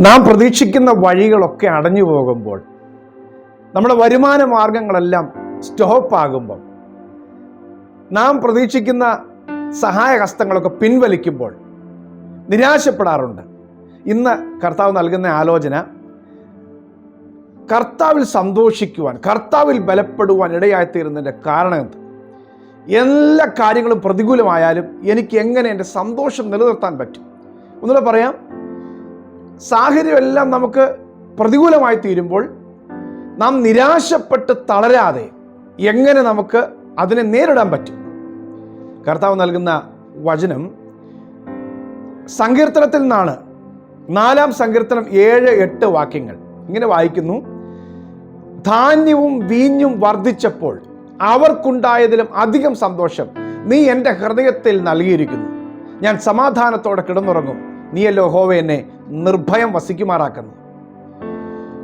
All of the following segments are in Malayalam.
നാം പ്രതീക്ഷിക്കുന്ന വഴികളൊക്കെ അടഞ്ഞു പോകുമ്പോൾ നമ്മുടെ വരുമാന മാർഗങ്ങളെല്ലാം സ്റ്റോപ്പ് ആകുമ്പോൾ നാം പ്രതീക്ഷിക്കുന്ന സഹായ കഷ്ടങ്ങളൊക്കെ പിൻവലിക്കുമ്പോൾ നിരാശപ്പെടാറുണ്ട്. ഇന്ന് കർത്താവ് നൽകുന്ന ആലോചന കർത്താവിൽ സന്തോഷിക്കുവാൻ കർത്താവിൽ ബലപ്പെടുവാൻ ഇടയായിത്തീരുന്നതിന്റെ കാരണം എന്ത്? എല്ലാ കാര്യങ്ങളും പ്രതികൂലമായാലും എനിക്ക് എങ്ങനെ എന്റെ സന്തോഷം നിലനിർത്താൻ പറ്റും? ഒന്നുകൂടെ പറയാം. സാഹചര്യമെല്ലാം നമുക്ക് പ്രതികൂലമായി തീരുമ്പോൾ നാം നിരാശപ്പെട്ട് തളരാതെ എങ്ങനെ നമുക്ക് അതിനെ നേരിടാൻ പറ്റും? കർത്താവ് നൽകുന്ന വചനം സങ്കീർത്തനത്തിൽ നിന്നാണ്. നാലാം സങ്കീർത്തനം ഏഴ് എട്ട് വാക്യങ്ങൾ. ഇങ്ങനെ വായിക്കുന്നു. ധാന്യവും വീഞ്ഞും വർദ്ധിച്ചപ്പോൾ അവർക്കുണ്ടായതിലും അധികം സന്തോഷം നീ എന്റെ ഹൃദയത്തിൽ നൽകിയിരിക്കുന്നു. ഞാൻ സമാധാനത്തോടെ കിടന്നുറങ്ങും. നീയല്ലോ ഹോവ എന്നെ നിർഭയം വസിക്കുമാറാക്കുന്നു.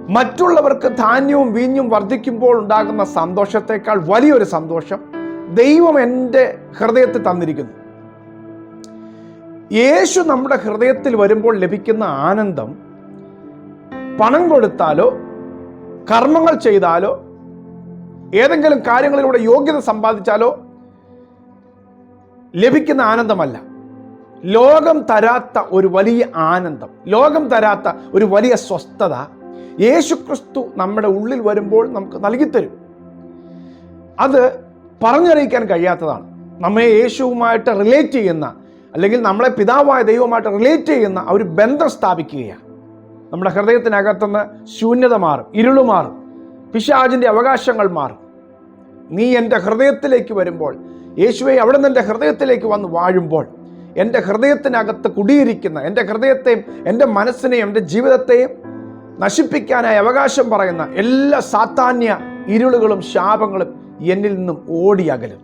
മറ്റുള്ളവർക്ക് ധാന്യവും വീഞ്ഞും വർദ്ധിക്കുമ്പോൾ ഉണ്ടാകുന്ന സന്തോഷത്തെക്കാൾ വലിയൊരു സന്തോഷം ദൈവം എന്റെ ഹൃദയത്തിൽ തന്നിരിക്കുന്നു. യേശു നമ്മുടെ ഹൃദയത്തിൽ വരുമ്പോൾ ലഭിക്കുന്ന ആനന്ദം പണം കൊടുത്താലോ കർമ്മങ്ങൾ ചെയ്താലോ ഏതെങ്കിലും കാര്യങ്ങളിലൂടെ യോഗ്യത സമ്പാദിച്ചാലോ ലഭിക്കുന്ന ആനന്ദമല്ല. ലോകം തരാത്ത ഒരു വലിയ ആനന്ദം ലോകം തരാത്ത ഒരു വലിയ സ്വസ്ഥത യേശുക്രിസ്തു നമ്മുടെ ഉള്ളിൽ വരുമ്പോൾ നമുക്ക് നൽകിത്തരും. അത് പറഞ്ഞറിയിക്കാൻ കഴിയാത്തതാണ്. നമ്മെ യേശുവുമായിട്ട് റിലേറ്റ് ചെയ്യുന്ന അല്ലെങ്കിൽ നമ്മളെ പിതാവായ ദൈവമായിട്ട് റിലേറ്റ് ചെയ്യുന്ന ഒരു ബന്ധം സ്ഥാപിക്കുകയാണ്. നമ്മുടെ ഹൃദയത്തിനകത്തുനിന്ന് ശൂന്യത മാറും ഇരുൾ മാറും പിശാജിന്റെ അവകാശങ്ങൾ മാറും. നീ എന്റെ ഹൃദയത്തിലേക്ക് വരുമ്പോൾ യേശുവെ അവിടെ നിന്ന് എന്റെ ഹൃദയത്തിലേക്ക് വന്ന് വാഴുമ്പോൾ എന്റെ ഹൃദയത്തിനകത്ത് കുടിയിരിക്കുന്ന എന്റെ ഹൃദയത്തെയും എന്റെ മനസ്സിനെയും എന്റെ ജീവിതത്തെയും നശിപ്പിക്കാനായി അവകാശം പറയുന്ന എല്ലാ സാത്താന്യ ഇരുളുകളും ശാപങ്ങളും എന്നിൽ നിന്നും ഓടി അകലും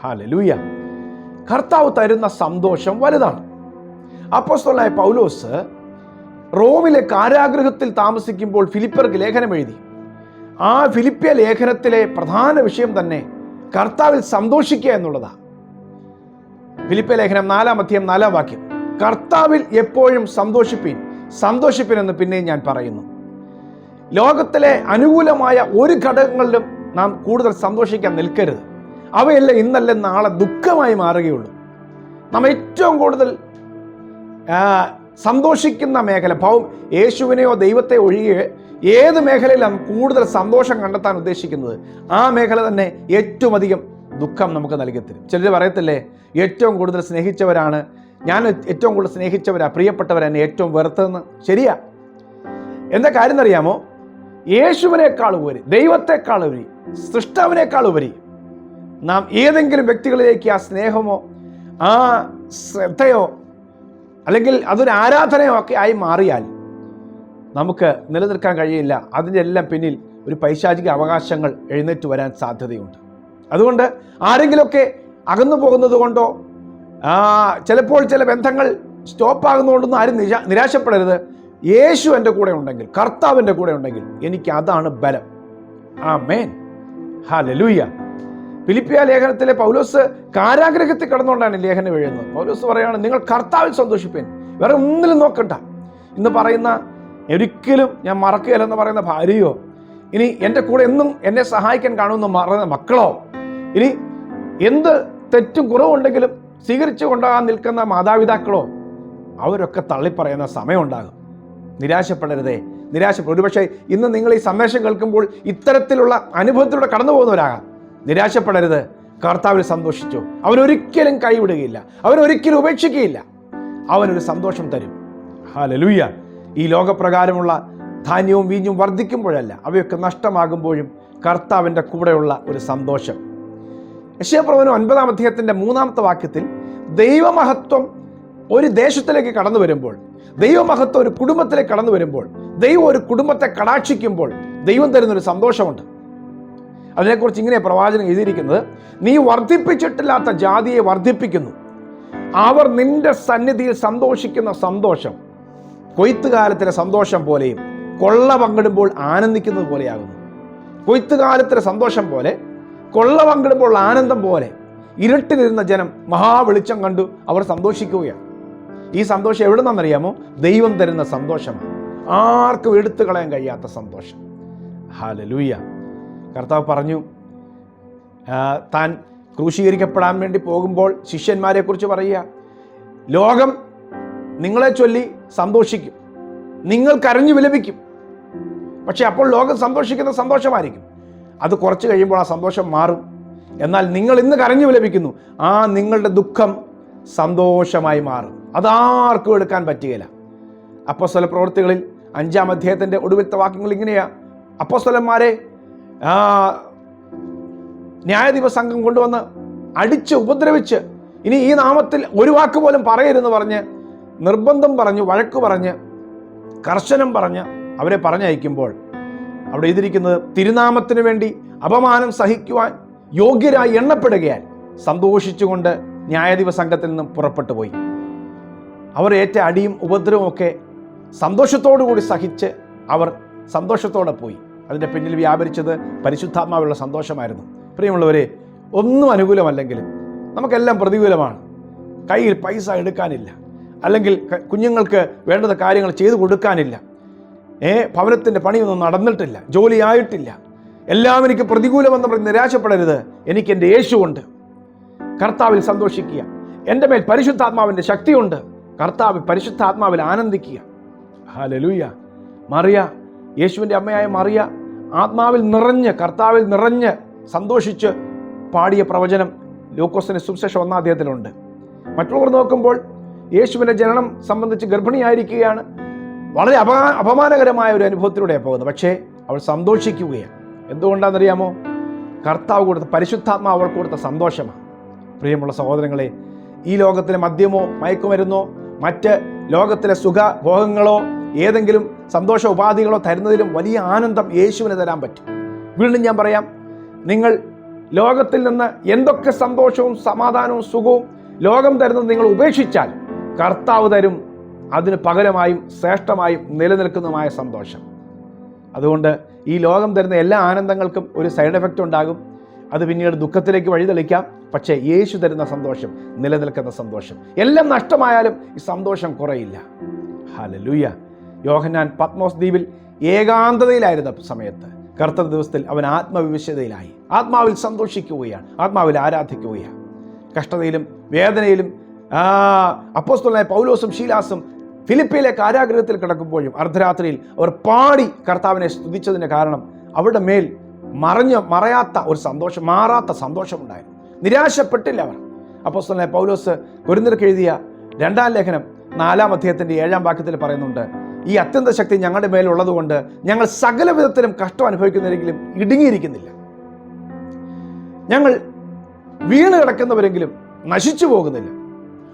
ഹാലലൂയ കർത്താവ് തരുന്ന സന്തോഷം വലുതാണ്. അപ്പോസ്തലനായ പൗലോസ് റോമിലെ കാരാഗ്രഹത്തിൽ താമസിക്കുമ്പോൾ ഫിലിപ്പർക്ക് ലേഖനം എഴുതി. ആ ഫിലിപ്പിയ ലേഖനത്തിലെ പ്രധാന വിഷയം തന്നെ കർത്താവിൽ സന്തോഷിക്കുക എന്നുള്ളതാണ്. ഫിലിപ്പിയ ലേഖനം നാലാം അധ്യയം നാലാം വാക്യം. കർത്താവിൽ എപ്പോഴും സന്തോഷിപ്പീൻ. സന്തോഷിപ്പിൻ എന്ന് പിന്നെയും ഞാൻ പറയുന്നു. ലോകത്തിലെ അനുകൂലമായ ഒരു ഘടകങ്ങളിലും നാം കൂടുതൽ സന്തോഷിക്കാൻ നിൽക്കരുത്. അവയല്ല ഇന്നല്ല നാളെ ദുഃഖമായി മാറുകയുള്ളൂ. നാം ഏറ്റവും കൂടുതൽ സന്തോഷിക്കുന്ന മേഖല ഭൗ യേശുവിനെയോ ദൈവത്തെ ഒഴികെ ഏത് മേഖലയിലാണ് കൂടുതൽ സന്തോഷം കണ്ടെത്താൻ ഉദ്ദേശിക്കുന്നത്? ആ മേഖല തന്നെ ഏറ്റവും അധികം ദുഃഖം നമുക്ക് നൽകിത്തരും. ചിലർ പറയത്തില്ലേ ഏറ്റവും കൂടുതൽ സ്നേഹിച്ചവരാണ്. ഞാൻ ഏറ്റവും കൂടുതൽ സ്നേഹിച്ചവരാ പ്രിയപ്പെട്ടവരാ എന്നെ ഏറ്റവും വെറുത്തതെന്ന്. ശരിയാ. എന്താ കാര്യം എന്നറിയാമോ? യേശുവിനേക്കാൾ ഉപരി ദൈവത്തെക്കാൾ ഉപരി സൃഷ്ടാവിനേക്കാൾ ഉപരി നാം ഏതെങ്കിലും വ്യക്തികളിലേക്ക് ആ സ്നേഹമോ ആ ശ്രദ്ധയോ അല്ലെങ്കിൽ അതൊരു ആരാധനയോ ഒക്കെ ആയി മാറിയാൽ നമുക്ക് നിലനിൽക്കാൻ കഴിയില്ല. അതിന്റെ എല്ലാം പിന്നിൽ ഒരു പൈശാചിക അവകാശങ്ങൾ എഴുന്നേറ്റ് വരാൻ സാധ്യതയുണ്ട്. അതുകൊണ്ട് ആരെങ്കിലുമൊക്കെ അകന്നു പോകുന്നത് കൊണ്ടോ ചിലപ്പോൾ ചില ബന്ധങ്ങൾ സ്റ്റോപ്പാകുന്നതുകൊണ്ടൊന്നും ആരും നിരാ നിരാശപ്പെടരുത്. യേശു എന്റെ കൂടെ ഉണ്ടെങ്കിൽ കർത്താവ് എന്റെ കൂടെ ഉണ്ടെങ്കിൽ എനിക്ക് അതാണ് ബലം. ആ മേൻ ഹാ ലലൂയ്യ ഫിലിപ്പിയ ലേഖനത്തിലെ പൗലോസ് കാരാഗ്രഹത്തിൽ കിടന്നുകൊണ്ടാണ് ലേഖനം എഴുതുന്നത്. പൗലോസ് പറയുകയാണ് നിങ്ങൾ കർത്താവിൽ സന്തോഷിപ്പേൻ. വേറെ ഒന്നിലും നോക്കണ്ട. ഇന്ന് പറയുന്ന ഒരിക്കലും ഞാൻ മറക്കുകയില്ലെന്ന് പറയുന്ന ഭാര്യയോ ഇനി എന്റെ കൂടെ എന്നും എന്നെ സഹായിക്കാൻ കാണുമെന്ന് പറയുന്ന മക്കളോ ഇനി എന്ത് തെറ്റും കുറവുണ്ടെങ്കിലും സ്വീകരിച്ചു കൊണ്ടാകാൻ നിൽക്കുന്ന മാതാപിതാക്കളോ അവരൊക്കെ തള്ളിപ്പറയുന്ന സമയമുണ്ടാകും. നിരാശപ്പെടരുതേ. നിരാശപ്പെടും ഒരുപക്ഷെ ഇന്ന് നിങ്ങൾ ഈ സന്ദേശം കേൾക്കുമ്പോൾ ഇത്തരത്തിലുള്ള അനുഭവത്തിലൂടെ കടന്നു പോകുന്നവരാകാം നിരാശപ്പെടരുത്. കർത്താവിൽ സന്തോഷിച്ചു. അവനൊരിക്കലും കൈവിടുകയില്ല. അവനൊരിക്കലും ഉപേക്ഷിക്കുകയില്ല. അവനൊരു സന്തോഷം തരും. ഹാലലൂയ ഈ ലോകപ്രകാരമുള്ള ധാന്യവും വീഞ്ഞും വർദ്ധിക്കുമ്പോഴല്ല അവയൊക്കെ നഷ്ടമാകുമ്പോഴും കർത്താവിന്റെ കൂടെയുള്ള ഒരു സന്തോഷം. യശയപ്രവനം ഒൻപതാം അധ്യായത്തിന്റെ മൂന്നാമത്തെ വാക്യത്തിൽ ദൈവമഹത്വം ഒരു ദേശത്തിലേക്ക് കടന്നു വരുമ്പോൾ ദൈവമഹത്വം ഒരു കുടുംബത്തിലേക്ക് കടന്നു വരുമ്പോൾ ദൈവം ഒരു കുടുംബത്തെ കടാക്ഷിക്കുമ്പോൾ ദൈവം തരുന്നൊരു സന്തോഷമുണ്ട്. അതിനെക്കുറിച്ച് ഇങ്ങനെ പ്രവാചനം എഴുതിയിരിക്കുന്നത് നീ വർദ്ധിപ്പിച്ചിട്ടില്ലാത്ത ജാതിയെ വർദ്ധിപ്പിക്കുന്നു. അവർ നിന്റെ സന്നിധിയിൽ സന്തോഷിക്കുന്ന സന്തോഷം കൊയ്ത്തുകാലത്തിലെ സന്തോഷം പോലെയും കൊള്ള പങ്കിടുമ്പോൾ ആനന്ദിക്കുന്നത് പോലെയാകുന്നു. കൊയ്ത്തുകാലത്തിലെ സന്തോഷം പോലെ കൊള്ള പങ്കിടുമ്പോൾ ആനന്ദം പോലെ ഇരുട്ടിലിരുന്ന ജനം മഹാവെളിച്ചം കണ്ടു അവർ സന്തോഷിക്കുകയാണ്. ഈ സന്തോഷം എവിടെ നിന്നറിയാമോ ദൈവം തരുന്ന സന്തോഷമാണ്. ആർക്കും എടുത്തു കളയാൻ കഴിയാത്ത സന്തോഷം. ഹാലലൂയ കർത്താവ് പറഞ്ഞു താൻ ക്രൂശീകരിക്കപ്പെടാൻ വേണ്ടി പോകുമ്പോൾ ശിഷ്യന്മാരെക്കുറിച്ച് പറയുക. ലോകം നിങ്ങളെ ചൊല്ലി സന്തോഷിക്കും. നിങ്ങൾ കരഞ്ഞു വിലപിക്കും. പക്ഷെ അപ്പോൾ ലോകം സന്തോഷിക്കുന്ന സന്തോഷമായിരിക്കും. അത് കുറച്ച് കഴിയുമ്പോൾ ആ സന്തോഷം മാറും. എന്നാൽ നിങ്ങൾ ഇന്ന് കരഞ്ഞു വിലപിക്കുന്നു. ആ നിങ്ങളുടെ ദുഃഖം സന്തോഷമായി മാറും. അതാർക്കും എടുക്കാൻ പറ്റുകയില്ല. അപ്പസ്വല പ്രവൃത്തികളിൽ അഞ്ചാം അധ്യായത്തിന്റെ ഒടുവിലത്തെ വാക്യങ്ങൾ ഇങ്ങനെയാ. അപ്പസ്വലന്മാരെ ആ, ന്യായാധിപ സംഘം കൊണ്ടുവന്ന് അടിച്ച് ഉപദ്രവിച്ച് ഇനി ഈ നാമത്തിൽ ഒരു വാക്ക് പോലും പറയരുതെന്ന് പറഞ്ഞ് നിർബന്ധം പറഞ്ഞു വഴക്ക് പറഞ്ഞ് കർശനം പറഞ്ഞ് അവരെ പറഞ്ഞയക്കുമ്പോൾ അവിടെ എഴുതിയിരിക്കുന്നത് തിരുനാമത്തിന് വേണ്ടി അപമാനം സഹിക്കുവാൻ യോഗ്യരായി എണ്ണപ്പെടുകയാൽ സന്തോഷിച്ചുകൊണ്ട് ന്യായാധിപ സംഘത്തിൽ നിന്നും പുറപ്പെട്ടു പോയി. അവർ ഏറ്റ അടിയും ഉപദ്രവവും ഒക്കെ കൂടി സഹിച്ച് അവർ സന്തോഷത്തോടെ പോയി. അതിന്റെ പിന്നിൽ വ്യാപരിച്ചത് പരിശുദ്ധാത്മാവുള്ള സന്തോഷമായിരുന്നു. പ്രിയമുള്ളവരെ ഒന്നും അനുകൂലമല്ലെങ്കിലും നമുക്കെല്ലാം പ്രതികൂലമാണ്. കയ്യിൽ പൈസ എടുക്കാനില്ല. അല്ലെങ്കിൽ കുഞ്ഞുങ്ങൾക്ക് വേണ്ടത് കാര്യങ്ങൾ ചെയ്തു കൊടുക്കാനില്ല. ഏ ഭവനത്തിന്റെ പണിയൊന്നും നടന്നിട്ടില്ല ജോലി ആയിട്ടില്ല എല്ലാം എനിക്ക് പ്രതികൂലമെന്ന് പറഞ്ഞ് നിരാശപ്പെടരുത്. എനിക്ക് എന്റെ യേശുവുണ്ട്. കർത്താവിൽ സന്തോഷിക്കുക. എന്റെ മേൽ പരിശുദ്ധാത്മാവിന്റെ ശക്തിയുണ്ട്. കർത്താവ് പരിശുദ്ധാത്മാവിൽ ആനന്ദിക്കുക. ഹലലൂയ മറിയ. യേശുവിന്റെ അമ്മയായ മറിയ ആത്മാവിൽ നിറഞ്ഞ് കർത്താവിൽ നിറഞ്ഞ് സന്തോഷിച്ച് പാടിയ പ്രവചനം ലൂക്കോസിന് സുവിശേഷം ഒന്നാം അധ്യായത്തിലുണ്ട്. മറ്റുള്ളവർ നോക്കുമ്പോൾ യേശുവിന്റെ ജനനം സംബന്ധിച്ച് ഗർഭിണിയായിരിക്കുകയാണ്. വളരെ അപമാ അപമാനകരമായ ഒരു അനുഭവത്തിലൂടെയാണ് പോകുന്നത്. പക്ഷേ അവൾ സന്തോഷിക്കുകയാണ്. എന്തുകൊണ്ടാണെന്നറിയാമോ? കർത്താവ് കൊടുത്ത പരിശുദ്ധാത്മാവ് അവൾക്ക് കൊടുത്ത സന്തോഷമാണ്. പ്രിയമുള്ള സഹോദരങ്ങളെ ഈ ലോകത്തിലെ മദ്യമോ മയക്കുമരുന്നോ മറ്റ് ലോകത്തിലെ സുഖഭോഗങ്ങളോ ഏതെങ്കിലും സന്തോഷ ഉപാധികളോ തരുന്നതിലും വലിയ ആനന്ദം യേശുവിന് തരാൻ പറ്റും. വീണ്ടും ഞാൻ പറയാം നിങ്ങൾ ലോകത്തിൽ നിന്ന് എന്തൊക്കെ സന്തോഷവും സമാധാനവും സുഖവും ലോകം തരുന്നത് നിങ്ങൾ ഉപേക്ഷിച്ചാൽ കർത്താവ് തരും അതിന് പകരമായും ശ്രേഷ്ഠമായും നിലനിൽക്കുന്നതുമായ സന്തോഷം. അതുകൊണ്ട് ഈ ലോകം തരുന്ന എല്ലാ ആനന്ദങ്ങൾക്കും ഒരു സൈഡ് എഫക്റ്റ് ഉണ്ടാകും. അത് പിന്നീട് ദുഃഖത്തിലേക്ക് വഴിതെളിക്കാം പക്ഷേ യേശു തരുന്ന സന്തോഷം നിലനിൽക്കുന്ന സന്തോഷം എല്ലാം നഷ്ടമായാലും ഈ സന്തോഷം കുറയില്ല. ഹലലൂയ യോഹന്നാൻ പത്മോസ് ദ്വീപിൽ ഏകാന്തതയിലായിരുന്ന സമയത്ത് കറുത്ത ദിവസത്തിൽ അവൻ ആത്മവിവശ്യതയിലായി ആത്മാവിൽ സന്തോഷിക്കുകയാണ്. ആത്മാവിൽ ആരാധിക്കുകയാണ്. കഷ്ടതയിലും വേദനയിലും ആ അപ്പോസ്തലനായ പൗലോസും ശീലാസും ഫിലിപ്പിയിലെ കാരാഗ്രഹത്തിൽ കിടക്കുമ്പോഴും അർദ്ധരാത്രിയിൽ അവർ പാടി കർത്താവിനെ സ്തുതിച്ചതിന്റെ കാരണം അവരുടെ മേൽ മറഞ്ഞ മറയാത്ത ഒരു സന്തോഷം മാറാത്ത സന്തോഷമുണ്ടായിരുന്നു. നിരാശപ്പെട്ടില്ല അവർ. അപ്പോസ്തലനായ പൗലോസ് കുരുന്നിർക്ക് എഴുതിയ രണ്ടാം ലേഖനം നാലാം അധ്യായത്തിന്റെ ഏഴാം വാക്യത്തിൽ പറയുന്നുണ്ട് ഈ അത്യന്ത ശക്തി ഞങ്ങളുടെ മേലുള്ളതുകൊണ്ട് ഞങ്ങൾ സകല വിധത്തിലും കഷ്ടം അനുഭവിക്കുന്നില്ലെങ്കിലും ഇടുങ്ങിയിരിക്കുന്നില്ല. ഞങ്ങൾ വീണ് കിടക്കുന്നവരെങ്കിലും നശിച്ചു പോകുന്നില്ല.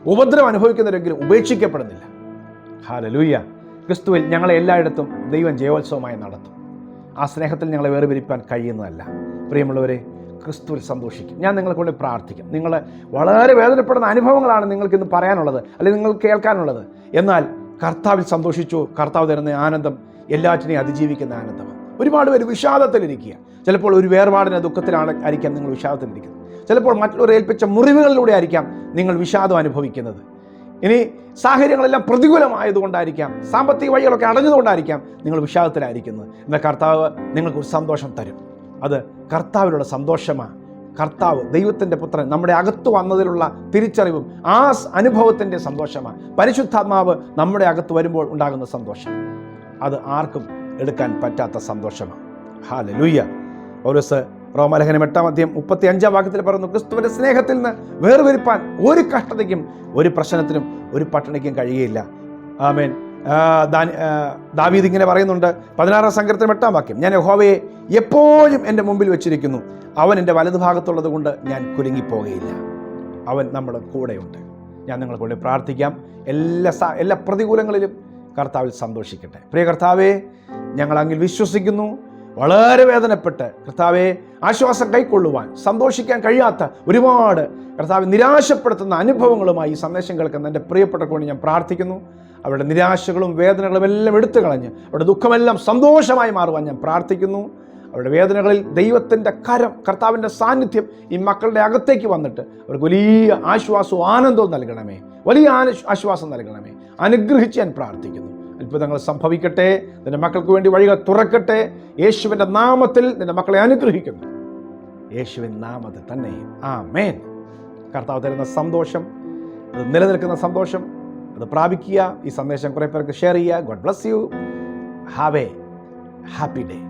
ഉപദ്രവം അനുഭവിക്കുന്നവരെങ്കിലും ഉപേക്ഷിക്കപ്പെടുന്നില്ല. ഹാലലൂയ. ക്രിസ്തുവിൽ ഞങ്ങളെ എല്ലായിടത്തും ദൈവം ജയോത്സവമായി നടത്തും. ആ സ്നേഹത്തിൽ ഞങ്ങളെ വേർപിരിപ്പാൻ കഴിയുന്നതല്ല. പ്രിയമുള്ളവരെ ക്രിസ്തുവിൽ സന്തോഷിക്കും. ഞാൻ നിങ്ങളെ കൊണ്ട് പ്രാർത്ഥിക്കും. നിങ്ങൾ വളരെ വേദനപ്പെടുന്ന അനുഭവങ്ങളാണ് നിങ്ങൾക്കിന്ന് പറയാനുള്ളത് അല്ലെങ്കിൽ നിങ്ങൾ കേൾക്കാനുള്ളത്. എന്നാൽ കർത്താവിൽ സന്തോഷിച്ചു കർത്താവ് തരുന്ന ആനന്ദം എല്ലാറ്റിനെയും അതിജീവിക്കുന്ന ആനന്ദമാണ് ഒരുപാട് പേര് വിഷാദത്തിലിരിക്കുക ചിലപ്പോൾ ഒരു വേർപാടിന്റെ ദുഃഖത്തിലാണ് ആയിരിക്കാം നിങ്ങൾ വിഷാദത്തിലിരിക്കുന്നത് ചിലപ്പോൾ മറ്റുള്ളവരെ ഏൽപ്പിച്ച മുറിവുകളിലൂടെ ആയിരിക്കാം നിങ്ങൾ വിഷാദം അനുഭവിക്കുന്നത്. ഇനി സാഹചര്യങ്ങളെല്ലാം പ്രതികൂലമായതുകൊണ്ടായിരിക്കാം. സാമ്പത്തിക വഴികളൊക്കെ അടഞ്ഞതുകൊണ്ടായിരിക്കാം നിങ്ങൾ വിഷാദത്തിലായിരിക്കുന്നത്. എന്നാൽ കർത്താവ് നിങ്ങൾക്ക് ഒരു സന്തോഷം തരും. അത് കർത്താവിലുള്ള സന്തോഷമാണ്. കർത്താവ് ദൈവത്തിന്റെ പുത്രൻ നമ്മുടെ അകത്ത് വന്നതിലുള്ള തിരിച്ചറിവും ആ അനുഭവത്തിന്റെ സന്തോഷമാണ്. പരിശുദ്ധാത്മാവ് നമ്മുടെ അകത്ത് വരുമ്പോൾ ഉണ്ടാകുന്ന സന്തോഷം. അത് ആർക്കും എടുക്കാൻ പറ്റാത്ത സന്തോഷമാണ്. ഹാല ലൂയ്യ പൗരസ് റോമലേഖനം എട്ടാം അധ്യയം മുപ്പത്തി അഞ്ചാം വാക്യത്തിൽ പറയുന്നു ക്രിസ്തുവിന്റെ സ്നേഹത്തിൽ നിന്ന് വേർവരിപ്പാൻ ഒരു കഷ്ടതയ്ക്കും ഒരു പ്രശ്നത്തിനും ഒരു പട്ടിണിക്കും കഴിയുകയില്ല. ആമേൻ. ദാവീദ് ഇങ്ങനെ പറയുന്നുണ്ട് പതിനാറാം സങ്കീർത്തനം എട്ടാം വാക്യം ഞാൻ യഹോവയെ എപ്പോഴും എന്റെ മുമ്പിൽ വെച്ചിരിക്കുന്നു. അവൻ എന്റെ വലതുഭാഗത്തുള്ളത് കൊണ്ട് ഞാൻ കുലുങ്ങിപ്പോകുകയില്ല അവൻ നമ്മുടെ കൂടെയുണ്ട്. ഞാൻ നിങ്ങളെ കൊണ്ട് പ്രാർത്ഥിക്കാം. എല്ലാ എല്ലാ പ്രതികൂലങ്ങളിലും കർത്താവിൽ സന്തോഷിക്കട്ടെ. പ്രിയ കർത്താവേ ഞങ്ങൾ അങ്ങിൽ വിശ്വസിക്കുന്നു. വളരെ വേദനപ്പെട്ട് കർത്താവെ ആശ്വാസം കൈക്കൊള്ളുവാൻ സന്തോഷിക്കാൻ കഴിയാത്ത ഒരുപാട് കർത്താവ് നിരാശപ്പെടുത്തുന്ന അനുഭവങ്ങളുമായി ഈ സന്ദേശം കേൾക്കുന്ന എന്റെ പ്രിയപ്പെട്ട കൊണ്ട് ഞാൻ പ്രാർത്ഥിക്കുന്നു. അവരുടെ നിരാശകളും വേദനകളും എല്ലാം എടുത്തു കളഞ്ഞ് അവരുടെ ദുഃഖമെല്ലാം സന്തോഷമായി മാറുവാൻ ഞാൻ പ്രാർത്ഥിക്കുന്നു. അവരുടെ വേദനകളിൽ ദൈവത്തിന്റെ കരം കർത്താവിന്റെ സാന്നിധ്യം ഈ മക്കളുടെ അകത്തേക്ക് വന്നിട്ട് അവർക്ക് വലിയ ആശ്വാസവും ആനന്ദവും നൽകണമേ. വലിയ ആശ്വാസം നൽകണമേ. അനുഗ്രഹിച്ച് ഞാൻ പ്രാർത്ഥിക്കുന്നു. അത്ഭുതങ്ങൾ സംഭവിക്കട്ടെ. നിന്റെ മക്കൾക്ക് വേണ്ടി വഴികൾ തുറക്കട്ടെ. യേശുവിന്റെ നാമത്തിൽ നിന്റെ മക്കളെ അനുഗ്രഹിക്കുന്നു. യേശുവിൻ നാമത്തിൽ തന്നെ. ആ മേൻ കർത്താവ് തരുന്ന സന്തോഷം അത് നിലനിൽക്കുന്ന സന്തോഷം അത് പ്രാപിക്കുക. ഈ സന്ദേശം കുറേ പേർക്ക് ഷെയർ ചെയ്യുക. God bless you. Have a happy day.